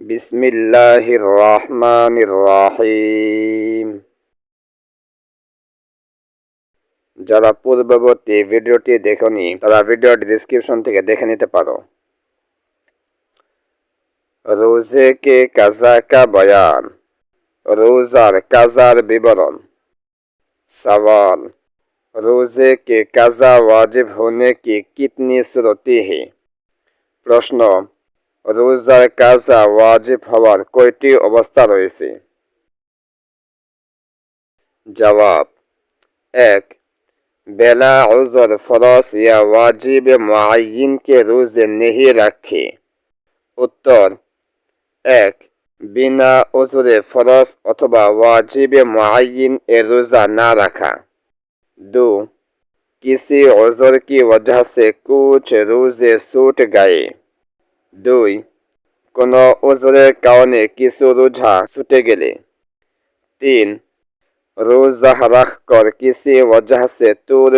বিসমিল্লাহির রহমানির রহিম যারা পূর্ববর্তী ভিডিওটি দেখনি তারা ভিডিওটি ডিসক্রিপশন থেকে দেখে নিতে পারো রোজে কে কাজা কা বয়ান রোজার কাজার বিবরণ सवाल रोजे के काजा वाजिब होने की कितनी सूरतें हैं প্রশ্ন রোজার কাজা ওয়াজিব হওয়ার কয়টি অবস্থা রয়েছে জবাব এক बेला उज़र फरस या वाजिब मुआयन के रोज़े नहीं रखे उत्तर এক বিনা ওজরে ফরস অথবা ওয়াজিবে मुआयन ए रोज़ा ना रखा दो किसी उज़र की वजह से कुछ रोज़े छूट गए দুই, কোনো ওজনের কারণে কিছু রোজা ছুটে গেলে। তিন, রোজা রাখ কর কিসি ওজহ সে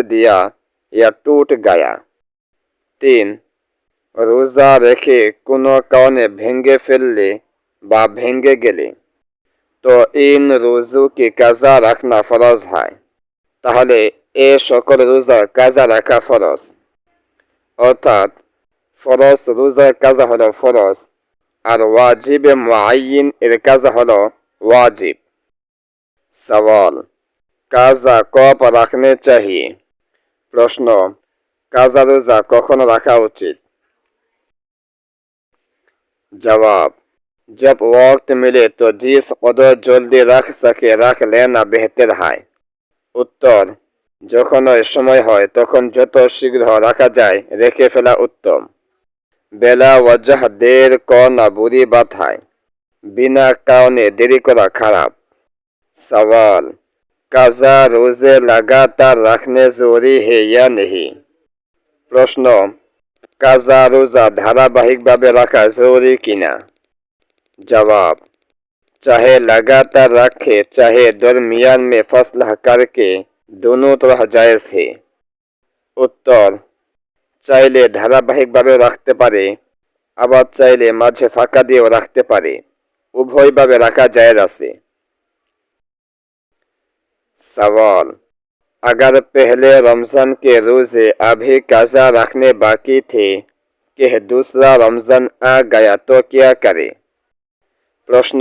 দিয়া ইয়া টুট গায়া। তিন, রোজা রেখে কোনো কারণে ভেঙ্গে ফেললে বা ভেঙ্গে গেলে তো ইন রোজুকে কাজা রাখনা ফরজ হয়? তাহলে এ সকল রোজা কাজা রাখা ফরজ। অর্থাৎ ফরজ রোজার কাজা হলো ফরজ আর ওয়াজিবে মুআইয়িন এর কাজা হলো ওয়াজিব সওয়াল কাজা কপ রাখনে চাহিয়ে প্রশ্ন কাজা রোজা কখন রাখা উচিত जवाब जब वक्त मिले तो जिस कदर जल्दी रख सके रख लेना बेहतर है উত্তর যখন সময় হয় তখন যত শীঘ্র রাখা যায় রেখে ফেলা উত্তম বেলা ওয়াজাহ দের করনা বুড়ি বাথায় বিনা কারণে দেরি করা খারাপ সওয়াল কাজা রোজে লাগাতার রাখনে জরুরি হে ইয়া নেহি প্রশ্ন কাজা রোজা ধারাবাহিকভাবে রাখা জরুরি কিনা জবাব चाहे लगातार रखे चाहे दरमियान में फसला करके दोनों तरह जायज है উত্তর চাইলে ধারাবাহিকভাবে রাখতে পারে আবার চাইলে মাঝে ফাঁকা দিয়েও রাখতে পারে উভয়ভাবে রাখা যায় আছে सवाल अगर पहले रमज़ान के रोज़े अभी काजा रखने बाकी थे कि दूसरा रमज़ान आ गया तो क्या करे প্রশ্ন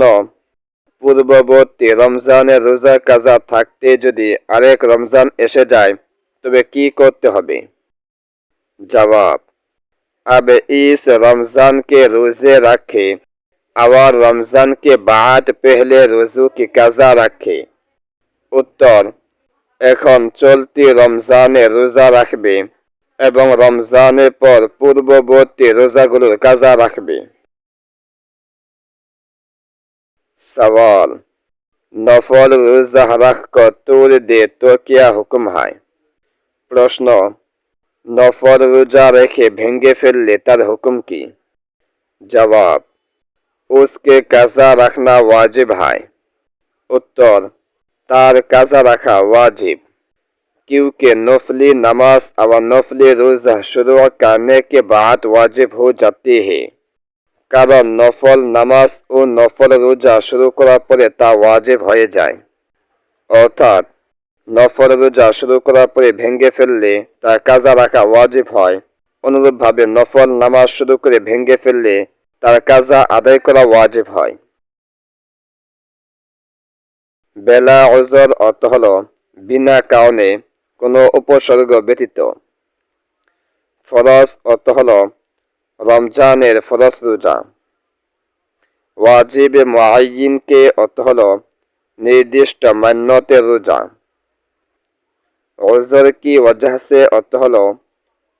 পূর্ববর্তী রমজানের রোজা কাজা থাকতে যদি আরেক রমজান এসে যায় তবে কি করতে হবে जवाब अब इस रमज़ान के रोज़े रखे और रमज़ान के बाद पहले रोज़ों की कज़ा रखे উত্তর এখন চলতি রমজানে রোজা রাখবে এবং রমজানের পর পূর্ববর্তী রোজাগুলোর কাজা রাখবে সওয়াল নফল রোজা রাখ কর তোর দে তো কিয়া হুকুম হয় প্রশ্ন নফল রোজা রেখে ভেঙ্গে ফেললে তার হুকুম কি জবাব उसके কাজা রাখনা ওয়াজিব হয় উত্তর তার কাজা রাখা ওয়াজিব क्योंकि नफली नमाज और नफली रोज़ा शुरू करने के बाद वाजिब हो जाती है কারণ নফল নামাজ ও নফল রোজা শুরু করার পরে তা ওয়াজিব হয়ে যায় অর্থাৎ নফল রোজা শুরু করার পরে ভেঙ্গে ফেললে তা কাজা রাখা ওয়াজিব হয়। অনুরূপভাবে নফল নামাজ শুরু করে ভেঙ্গে ফেললে তার কাজা আদায় করা ওয়াজিব হয়। বেলা অজর অর্থ হল বিনা কারণে কোনো উপসর্গ ব্যতীত। ফরজ অর্থ হল রমজানের ফরজ রোজা। ওয়াজিব মুআইয়িনকে অর্থ হল নির্দিষ্ট মান্যতের রোজা। ওজর কি ওয়াজাহ অর্থ হল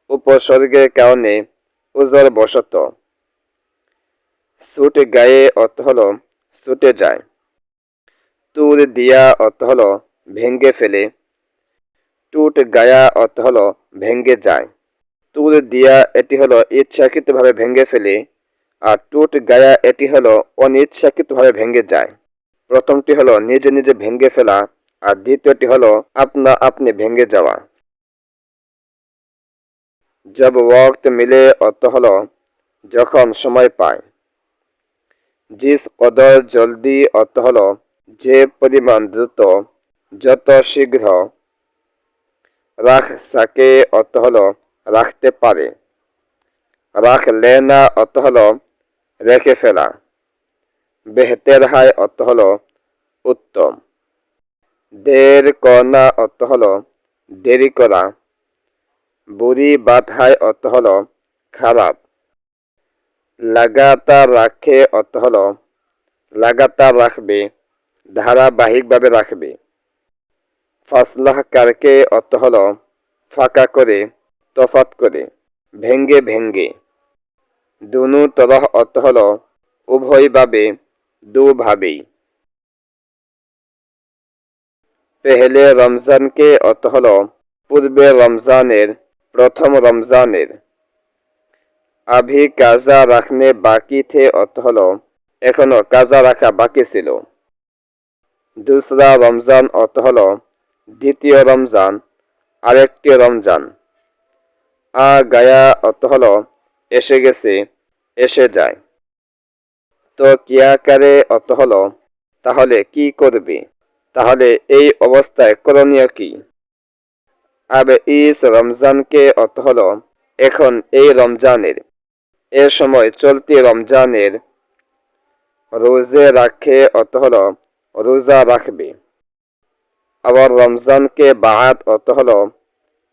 উপসর্গের কারণে উজর বসত। সুট গায়ে অর্থ হল ছুটে যায়। তুর দিয়া অর্থ হল ভেঙ্গে ফেলে। টুট গায়া অর্থ হল ভেঙ্গে যায়। তুর দিয়া এটি হলো ইচ্ছাকৃতভাবে ভেঙ্গে ফেলে আর টুট গায়া এটি হলো অনিচ্ছাকৃতভাবে ভেঙ্গে যায়। প্রথমটি হলো নিজে নিজে ভেঙ্গে ফেলা। আর দ্বিতীয়টি হলো, আপনা আপনি ভেঙ্গে যাওয়া। জব ওয়াক্ত মিলে অর্থ হলো, যখন সময় পায়। জিস কদর জলদি অর্থ হলো, যে পরিমাণ দ্রুত, যত শীঘ্র। রাখ সাকে অর্থ হলো, রাখতে পারে। রাখ লেনা অর্থ হলো, রেখে ফেলা। বেহতের হায় অর্থ হলো, উত্তম। দের কনা অর্থ হলো দেরি করা বুড়ি বাত হায় অর্থ হলো খারাপ লাগাতার রাখে অর্থ হলো লাগাতার রাখবে ধারাবাহিকভাবে রাখবে ফাসলাহ কারকে অর্থ হলো, ফাঁকা করে তফাত করে ভেঙ্গে ভেঙ্গে দুনু তরহ অর্থ হলো, উভয়ভাবে দুভাবেই। পেহলে রমজানকে অর্থ হলো পূর্বে রমজানের, প্রথম রমজানের। আভি কাজা রাখনে বাকি থে অর্থ হলো, এখনও কাজা রাখা বাকি ছিল। দুসরা রমজান অর্থ হলো, দ্বিতীয় রমজান, আরেকটি রমজান। আ গায়া অর্থ হলো, এসে গেছে, এসে যায়। তো কিয়াকারে অর্থ হলো, তাহলে কি করবে? তাহলে এই অবস্থায় করণীয় কি? আবে ইস রমজানকে অত হল, এখন এই রমজানের এ সময় চলতি রমজানের, রোজে রাখে অত হল, রোজা রাখবে। আবার রমজানকে বাহাত অত হল,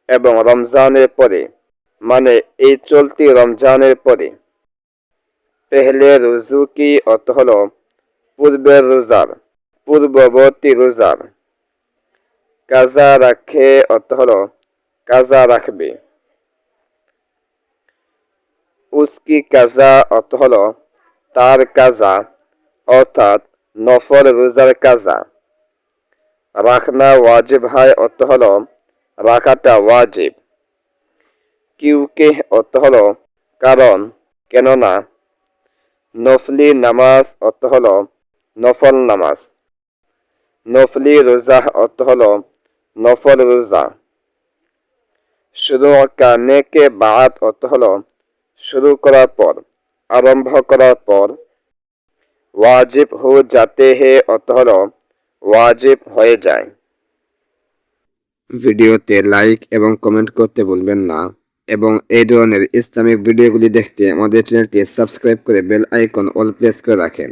এবং রমজানের পরে মানে এই চলতি রমজানের পরে। পেহলে রুজু কি অত হল, পূর্বের রোজার পূর্ববর্তী রোজার কাজা রাখে অর্থ হলো কাজা রাখবে উস্কি কাজা অর্থ হলো তার কাজা অর্থাৎ নফল রোজার কাজা রাখনা ওয়াজিব হয় অর্থ হলো রাখাটা ওয়াজিব কিউকে অর্থ হলো কারণ কেননা নফলি নামাজ অর্থ হলো নফল নামাজ নফলি রোজা অর্থ হল নফল রোজা শুরু কানেকে বাদ অর্থ হল শুরু করার পর আরম্ভ করার পর ওয়াজিব হো যাতে হে অর্থ হলো ওয়াজিব হয়ে যায় ভিডিওতে লাইক এবং কমেন্ট করতে ভুলবেন না এবং এই ধরনের ইসলামিক ভিডিওগুলি দেখতে আমাদের চ্যানেলটি সাবস্ক্রাইব করে বেল আইকন অল প্রেস করে রাখেন